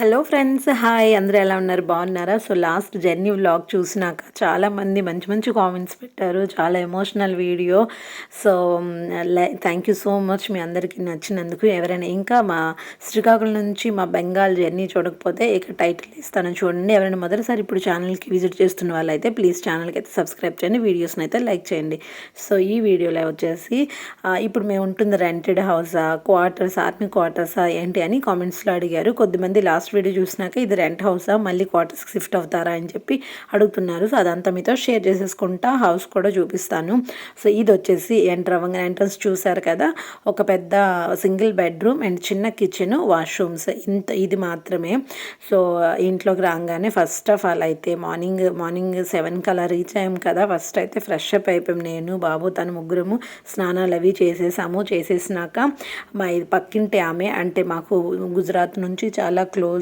Hello friends hi. అందరూ ఎలా ఉన్నారు? బాగున్నారా? సో లాస్ట్ జర్నీ వ్లాగ్ చూసినాక చాలామంది మంచి మంచి కామెంట్స్ పెట్టారు. చాలా emotional video. So thank you so much మీ అందరికీ నచ్చినందుకు. ఎవరైనా ఇంకా మా శ్రీకాకుళం నుంచి మా బెంగాల్ జర్నీ చూడకపోతే ఇక టైటిల్ ఇస్తాను. చూడండి ఎవరైనా మొదటిసారి ఇప్పుడు ఛానల్కి విజిట్ చేస్తున్న వాళ్ళైతే ప్లీజ్ ఛానల్కి అయితే సబ్స్క్రైబ్ చేయండి. వీడియోస్ని అయితే లైక్ చేయండి. సో ఈ వీడియోలో వచ్చేసి ఇప్పుడు మేము ఉంటుంది రెంటెడ్ హౌసా క్వార్టర్స్ ఆర్మీ క్వార్టర్సా ఏంటి అని కామెంట్స్లో అడిగారు. కొద్దిమంది లాస్ట్ వీడియో చూసినాక ఇది రెంట్ హౌసా మళ్ళీ క్వార్టర్స్కి షిఫ్ట్ అవుతారా అని చెప్పి అడుగుతున్నారు. సో అదంతా మీతో షేర్ చేసేసుకుంటా హౌస్ కూడా చూపిస్తాను. సో ఇది వచ్చేసి ఎంటర్ అవ్వగానే ఎంట్రన్స్ చూసారు కదా ఒక పెద్ద సింగిల్ బెడ్రూమ్ అండ్ చిన్న కిచెన్ వాష్రూమ్స్. ఇంత ఇది మాత్రమే. సో ఇంట్లోకి రాగానే ఫస్ట్ ఆఫ్ ఆల్ అయితే మార్నింగ్ మార్నింగ్ సెవెన్ కల్లా రీచ్ అయ్యాం కదా ఫస్ట్ అయితే ఫ్రెష్ అప్ అయిపోయాం నేను బాబు తను ముగ్గురము స్నానాలు అవి చేసేసాము. చేసేసినాక మా ఇది పక్కింటి ఆమె అంటే మాకు గుజరాత్ నుంచి చాలా క్లోజ్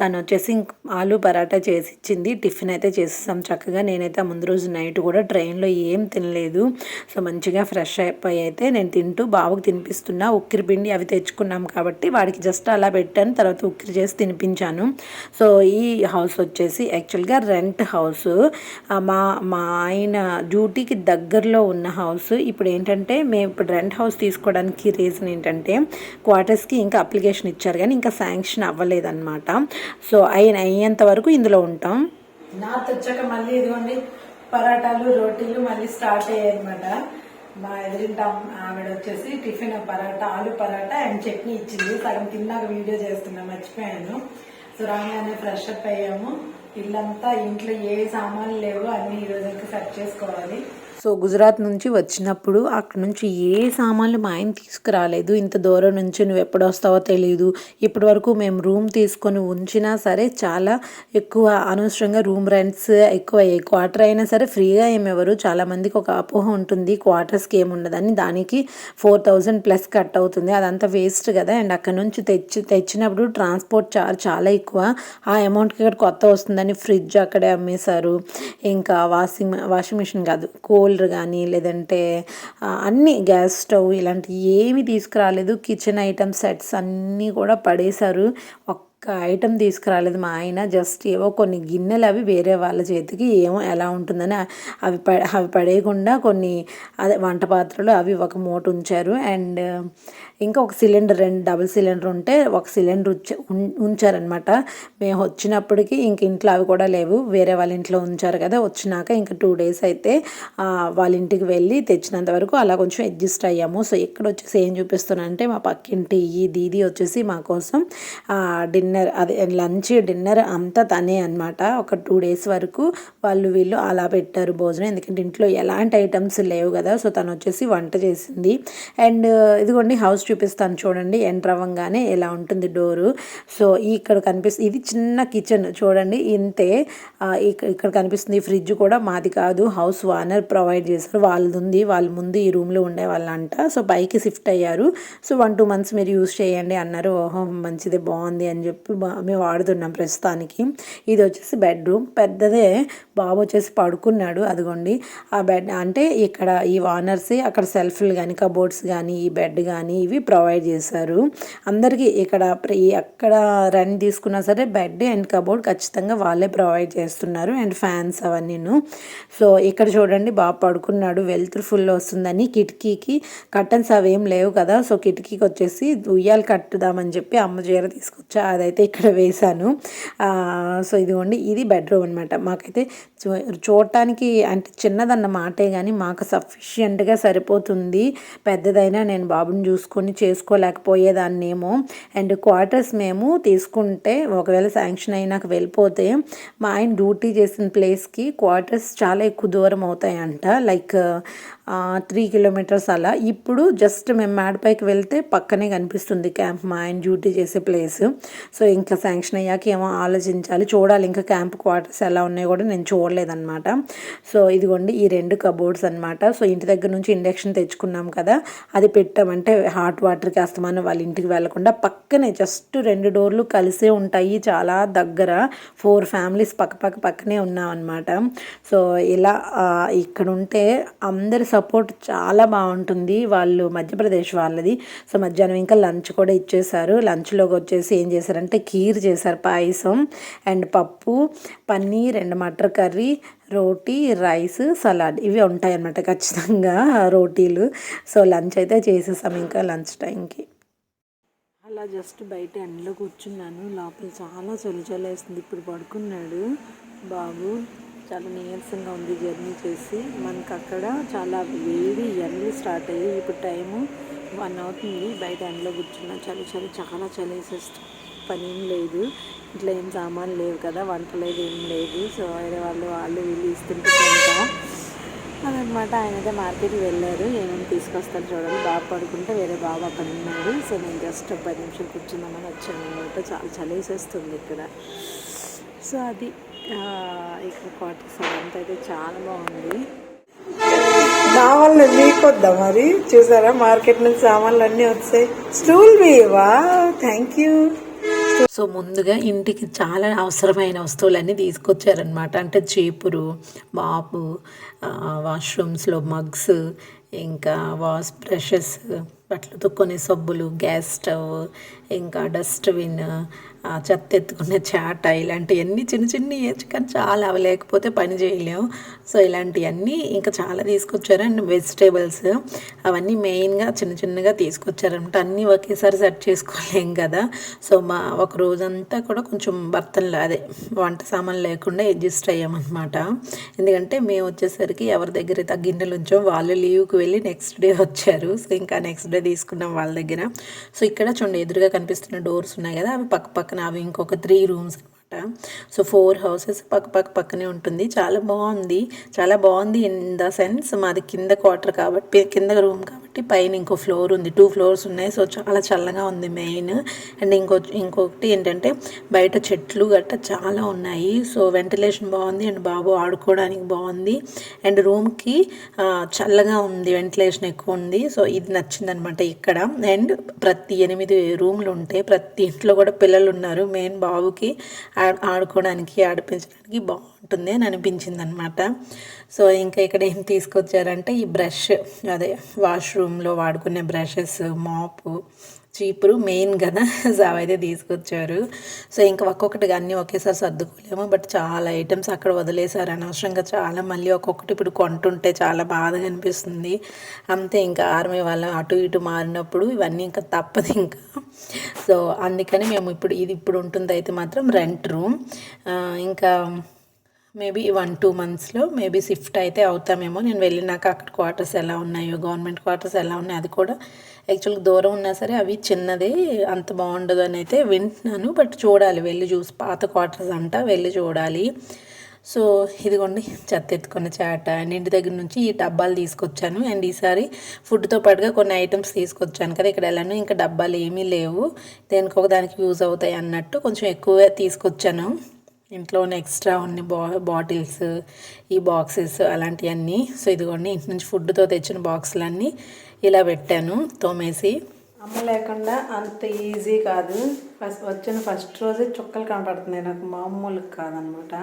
తను వచ్చేసి ఆలు పరాటా చేసి ఇచ్చింది టిఫిన్ అయితే చేసేసాం చక్కగా. నేనైతే ముందు రోజు నైట్ కూడా ట్రైన్లో ఏం తినలేదు. సో మంచిగా ఫ్రెష్ అయిపోయి అయితే నేను తింటూ బాబుకి తినిపిస్తున్నా. ఉక్కిరి పిండి అవి తెచ్చుకున్నాం కాబట్టి వాడికి జస్ట్ అలా పెట్టాను. తర్వాత ఉక్కిరి చేసి తినిపించాను. సో ఈ హౌస్ వచ్చేసి యాక్చువల్గా రెంట్ హౌస్. మా మా ఆయన డ్యూటీకి దగ్గరలో ఉన్న హౌస్. ఇప్పుడు ఏంటంటే మేము ఇప్పుడు రెంట్ హౌస్ తీసుకోవడానికి రీజన్ ఏంటంటే క్వార్టర్స్కి ఇంకా అప్లికేషన్ ఇచ్చారు కానీ ఇంకా శాంక్షన్ అవ్వలేదు అనమాట సో అయిన అయ్యేంత వరకు ఇందులో ఉంటాం. నాతో వచ్చాక మళ్ళీ ఇదిగోండి పరాటాలు రోటీలు మళ్ళీ స్టార్ట్ అయ్యాయి అనమాట మా ఎదురింట ఆవిడ వచ్చేసి టిఫిన్ పరాటా ఆలు పరాటా అండ్ చట్నీ ఇచ్చింది. సగం తిన్నాక వీడియో చేస్తున్నా మర్చిపోయాను. సో రాగానే ఫ్రెష్ అప్ అయ్యాము. ఇల్లంతా ఇంట్లో ఏ సామాన్లు లేవు అన్ని ఈ రోజుకి సెట్ చేసుకోవాలి. సో గుజరాత్ నుంచి వచ్చినప్పుడు అక్కడ నుంచి ఏ సామాన్లు మా ఆయన తీసుకురాలేదు. ఇంత దూరం నుంచి నువ్వు ఎప్పుడు వస్తావో తెలియదు ఇప్పటి వరకు మేము రూమ్ తీసుకొని ఉంచినా సరే చాలా ఎక్కువ అనవసరంగా రూమ్ రెంట్స్ ఎక్కువ అయ్యాయి క్వార్టర్ అయినా సరే ఫ్రీగా ఏమెవరు చాలా మందికి ఒక అపోహ ఉంటుంది. క్వార్టర్స్కి ఏముండదని దానికి ఫోర్ థౌజండ్ ప్లస్ కట్ అవుతుంది. అదంతా వేస్ట్ కదా. అండ్ అక్కడ నుంచి తెచ్చి తెచ్చినప్పుడు ట్రాన్స్పోర్ట్ చార్జ్ చాలా ఎక్కువ. ఆ అమౌంట్కి ఇక్కడ కొత్త వస్తుందని ఫ్రిడ్జ్ అక్కడే అమ్మేశారు. ఇంకా వాషింగ్ వాషింగ్ మిషన్ కాదు కూలర్ కానీ లేదంటే అన్నీ అన్ని గ్యాస్ స్టవ్ ఇలాంటివి ఏమి తీసుకురాలేదు. కిచెన్ ఐటమ్ సెట్స్ అన్నీ కూడా పడేశారు. ఒక్క ఐటమ్ తీసుకురాలేదు మా ఆయన. జస్ట్ ఏవో కొన్ని గిన్నెలు అవి వేరే వాళ్ళ చేతికి ఏమో ఎలా ఉంటుందని అవి ప అవి పడేయకుండా కొన్ని అదే వంట పాత్రలు అవి ఒక మూట ఉంచారు. అండ్ ఇంకా ఒక సిలిండర్ రెండు డబుల్ సిలిండర్ ఉంటే ఒక సిలిండర్ ఉంచ ఉం- ఉంచారనమాట మేము వచ్చినప్పటికి ఇంక ఇంట్లో అవి కూడా లేవు. వేరే వాళ్ళ ఇంట్లో ఉంచారు కదా వచ్చినాక ఇంకా టూ డేస్ అయితే వాళ్ళ ఇంటికి వెళ్ళి తెచ్చినంత వరకు అలా కొంచెం అడ్జస్ట్ అయ్యాము. సో ఇక్కడ వచ్చేసి ఏం చూపిస్తున్నానంటే మా పక్కింటి ఈ దీది వచ్చేసి మా కోసం డిన్నర్ డిన్నర్ అదే లంచ్ డిన్నర్ అంతా తనే అనమాట ఒక టూ డేస్ వరకు వాళ్ళు వీళ్ళు అలా పెట్టారు భోజనం. ఎందుకంటే ఇంట్లో ఎలాంటి ఐటమ్స్ లేవు కదా సో తను వచ్చేసి వంట చేసింది. అండ్ ఇదిగోండి హౌస్ చూపిస్తాను చూడండి ఎంటర్ అవ్వగానే ఎలా ఉంటుంది డోరు. సో ఇక్కడ కనిపిస్తుంది ఇది చిన్న కిచెన్ చూడండి ఇంతే. ఇక్కడ కనిపిస్తుంది ఫ్రిడ్జ్ కూడా. మాది కాదు హౌస్ ఓనర్ ప్రొవైడ్ చేశారు. వాళ్ళది ఉంది వాళ్ళ ముందు ఈ రూమ్లో ఉండే వాళ్ళంట. సో పైకి షిఫ్ట్ అయ్యారు. సో వన్ టూ మంత్స్ మీరు యూస్ చేయండి అన్నారు. ఓహో మంచిది బాగుంది అని చెప్పి బా- మేము వాడుతున్నాం ప్రస్తుతానికి. ఇది వచ్చేసి బెడ్రూమ్. పెద్దదే బాబు వచ్చేసి పడుకున్నాడు. అదిగోండి. ఆ బెడ్ అంటే ఇక్కడ ఈ వానర్స్ అక్కడ సెల్ఫ్లు కానీ కబోర్డ్స్ కానీ ఈ బెడ్ కానీ ఇవి ప్రొవైడ్ చేశారు. అందరికీ ఇక్కడ ప్ర- ఎక్కడ రన్ తీసుకున్నా సరే బెడ్ అండ్ కబోర్డ్ ఖచ్చితంగా వాళ్ళే ప్రొవైడ్ చేస్తున్నారు అండ్ ఫ్యాన్స్ అవన్నీను. సో ఇక్కడ చూడండి బాబు పడుకున్నాడు. వెలుతురు ఫుల్ వస్తుందని కిటికీకి కర్టన్స్ అవేం లేవు కదా. సో కిటికీకి వచ్చేసి ఉయ్యాలు కట్టుదామని చెప్పి అమ్మ చీర తీసుకొచ్చా అదైతే అయితే ఇక్కడ వేశాను. సో ఇదిగోండి ఇది బెడ్రూమ్ అనమాట మాకైతే చూ- చూడటానికి అంటే చిన్నదన్న మాటే కానీ మాకు సఫిషియెంట్గా సరిపోతుంది. పెద్దదైనా నేను బాబుని చూసుకొని చేసుకోలేకపోయేదాన్నేమో. అండ్ క్వార్టర్స్ మేము తీసుకుంటే ఒకవేళ శాంక్షన్ అయినాక వెళ్ళిపోతే మా ఆయన డ్యూటీ చేసిన ప్లేస్కి క్వార్టర్స్ చాలా ఎక్కువ దూరం అవుతాయంట. లైక్ త్రీ కిలోమీటర్స్ అలా. ఇప్పుడు జస్ట్ మేము మేడపైకి వెళ్తే పక్కనే కనిపిస్తుంది క్యాంప్ మా ఆయన డ్యూటీ చేసే ప్లేస్. సో ఇంకా శాంక్షన్ అయ్యాక ఏమో ఆలోచించాలి. చూడాలి ఇంకా క్యాంప్ క్వార్టర్స్ ఎలా ఉన్నాయో కూడా నేను చూడలేదన్నమాట. సో ఇదిగోండి ఈ రెండు కబోర్డ్స్ అన్నమాట. సో ఇంటి దగ్గర నుంచి ఇండక్షన్ తెచ్చుకున్నాం కదా అది పెట్టామంటే హాట్ వాటర్కి అస్తమానం వాళ్ళ ఇంటికి వెళ్ళకుండా పక్కనే జస్ట్ రెండు డోర్లు కలిసే ఉంటాయి చాలా దగ్గర. ఫోర్ ఫ్యామిలీస్ పక్క పక్క పక్కనే ఉన్నాం అనమాట సో ఇలా ఇక్కడ ఉంటే అందరి సపోర్ట్ చాలా బాగుంటుంది. వాళ్ళు మధ్యప్రదేశ్ వాళ్ళది. సో మధ్యాహ్నం ఇంకా లంచ్ కూడా ఇచ్చేసారు లంచ్లోకి వచ్చేసి ఏం చేశారంటే అంటే కీర్ చేశారు పాయసం. అండ్ పప్పు paneer and matar curry roti rice salad. ఇవి ఉంటాయి అన్నమాట ఖచ్చితంగా రోటీలు. సో లంచ్ అయితే చేసేసాం ఇంకా లంచ్ టైంకి. అలా జస్ట్ బయట ఎండలో కూర్చున్నాను. లోపల చాలా చలి ఇప్పుడు పడుకున్నాడు బాబు. చాలా నీరసంగా ఉంది జర్నీ చేసి. మనకు అక్కడ చాలా వేడి ఎండలు స్టార్ట్ అయ్యి ఇప్పుడు టైము వన్ అవుతుంది. బయట ఎండలో కూర్చున్నా చలి చలి చాలా చలి వేసేస్తుంది. పని ఏం లేదు. ఇట్లా ఏం సామాన్లు లేవు కదా వంట లేదు ఏం లేదు. సో వేరే వాళ్ళు వాళ్ళు వీళ్ళు ఇస్తుంటే అదనమాట ఆయన అయితే మార్కెట్కి వెళ్ళారు. ఏమేమి తీసుకొస్తారు చూడండి. బాబు పడుకుంటే వేరే బాబు అక్కడ ఉన్నాడు. సో నేను జస్ట్ ఒక పది నిమిషాలు కూర్చుందామని వచ్చాను అనమాట చాలా చలేసేస్తుంది ఇక్కడ. సో అది. ఇక్కడ క్వార్టర్స్ అదంతా అయితే చాలా బాగుంది. సామాన్లు నీకొద్దా మరి? చూసారా? మార్కెట్ నుంచి సామాన్లు అన్నీ వచ్చాయి. స్టూల్ వా థ్యాంక్ యూ. సో ముందుగా ఇంటికి చాలా అవసరమైన వస్తువులన్నీ తీసుకొచ్చారనమాట అంటే చీపురు మాపు వాష్రూమ్స్లో మగ్స్ ఇంకా వాష్ బ్రషెస్ బట్టలు తుక్కునే సబ్బులు గ్యాస్ స్టవ్ ఇంకా డస్ట్బిన్ చెత్త ఎత్తుకునే చాట ఇలాంటివన్నీ చిన్న చిన్న వేయచ్చు కానీ చాలా అవి లేకపోతే పని చేయలేము. సో ఇలాంటివన్నీ ఇంకా చాలా తీసుకొచ్చారు. అండ్ వెజిటేబుల్స్ అవన్నీ మెయిన్గా చిన్న చిన్నగా తీసుకొచ్చారనమాట అన్నీ ఒకేసారి సెట్ చేసుకోలేం కదా. సో మా ఒక రోజంతా కూడా కొంచెం బర్తన్లు అదే వంట సామాన్ లేకుండా అడ్జస్ట్ అయ్యామన్నమాట. ఎందుకంటే మేము వచ్చేసరికి ఎవరి దగ్గర అయితే గిన్నెలు ఉంచాం వాళ్ళు లీవ్కి వెళ్ళి నెక్స్ట్ డే వచ్చారు. సో ఇంకా నెక్స్ట్ డే తీసుకున్నాం వాళ్ళ దగ్గర. సో ఇక్కడ చూడండి ఎదురుగా కనిపిస్తున్న డోర్స్ ఉన్నాయి కదా అవి పక్క పక్కన అవి ఇంకొక త్రీ రూమ్స్ అనమాట సో ఫోర్ హౌసెస్ పక్క పక్క పక్కనే ఉంటుంది. చాలా బాగుంది. చాలా బాగుంది ఇన్ ద సెన్స్ మాది కింద క్వార్టర్ కాబట్టి కింద రూమ్ కాబట్టి పైన ఇంకో ఫ్లోర్ ఉంది. టూ ఫ్లోర్స్ ఉన్నాయి. సో చాలా చల్లగా ఉంది మెయిన్ అండ్ ఇంకో ఇంకొకటి ఏంటంటే బయట చెట్లు గట్ట చాలా ఉన్నాయి. సో వెంటిలేషన్ బాగుంది. అండ్ బాబు ఆడుకోవడానికి బాగుంది. అండ్ రూమ్కి చల్లగా ఉంది. వెంటిలేషన్ ఎక్కువ ఉంది. సో ఇది నచ్చిందనమాట ఇక్కడ. అండ్ ప్రతి ఎనిమిది రూమ్లు ఉంటాయి ప్రతి ఇంట్లో కూడా పిల్లలు ఉన్నారు. మెయిన్ బాబుకి ఆ- ఆడుకోవడానికి ఆడిపించడానికి ఉంటుంది అని అనిపించింది అనమాట సో ఇంకా ఇక్కడ ఏం తీసుకొచ్చారంటే ఈ బ్రష్ అదే వాష్రూమ్లో వాడుకునే బ్రషెస్ మాపు చీపురు మెయిన్ కదా సో అవైతే తీసుకొచ్చారు. సో ఇంకా ఒక్కొక్కటిగా అన్నీ ఒకేసారి సర్దుకోలేము బట్ చాలా ఐటమ్స్ అక్కడ వదిలేశారు. అనవసరంగా చాలా మళ్ళీ ఒక్కొక్కటి ఇప్పుడు కొంటుంటే చాలా బాధగా అనిపిస్తుంది. అంతే ఇంకా ఆర్మీ వాళ్ళ అటు ఇటు మారినప్పుడు ఇవన్నీ ఇంకా తప్పదు ఇంకా. సో అందుకని మేము ఇప్పుడు ఇది ఇప్పుడు ఉంటుంది అయితే మాత్రం రెంట్ రూమ్. ఇంకా మేబీ వన్ టూ మంత్స్లో మేబీ షిఫ్ట్ అయితే అవుతామేమో. నేను వెళ్ళినాక అక్కడ క్వార్టర్స్ ఎలా ఉన్నాయో గవర్నమెంట్ క్వార్టర్స్ ఎలా ఉన్నాయో అది కూడా యాక్చువల్గా దూరం ఉన్నా సరే అవి చిన్నదే అంత బాగుండదు అని అయితే వింటున్నాను. బట్ చూడాలి వెళ్ళి చూసి పాత క్వార్టర్స్ అంట వెళ్ళి చూడాలి. సో ఇదిగోండి చెత్త ఎత్తుకున్న చాట అండ్ ఇంటి దగ్గర నుంచి ఈ డబ్బాలు తీసుకొచ్చాను. అండ్ ఈసారి ఫుడ్తో పాటుగా కొన్ని ఐటమ్స్ తీసుకొచ్చాను కదా ఇక్కడ వెళ్ళాను ఇంకా డబ్బాలు ఏమీ లేవు. దేనికి ఒక దానికి యూజ్ అవుతాయి అన్నట్టు కొంచెం ఎక్కువ తీసుకొచ్చాను. ఇంట్లోనే ఎక్స్ట్రా ఉన్న బా బాటిల్స్ ఈ బాక్సెస్ అలాంటివన్నీ. సో ఇదిగోండి ఇంటి నుంచి ఫుడ్తో తెచ్చిన బాక్సులన్నీ ఇలా పెట్టాను తోమేసి. అమ్మ లేకుండా అంత ఈజీ కాదు. ఫస్ట్ వచ్చిన ఫస్ట్ రోజే చుక్కలు కనపడుతున్నాయి నాకు మామూలు కాదనమాట.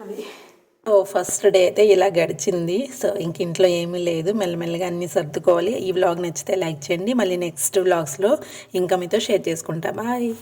అది. ఓ ఫస్ట్ డే అయితే ఇలా గడిచింది. సో ఇంక ఇంట్లో ఏమీ లేదు మెల్లమెల్లగా అన్నీ సర్దుకోవాలి. ఈ వ్లాగ్ నచ్చితే లైక్ చేయండి. మళ్ళీ నెక్స్ట్ వ్లాగ్స్లో ఇంకా మీతో షేర్ చేసుకుంటా. బాయ్.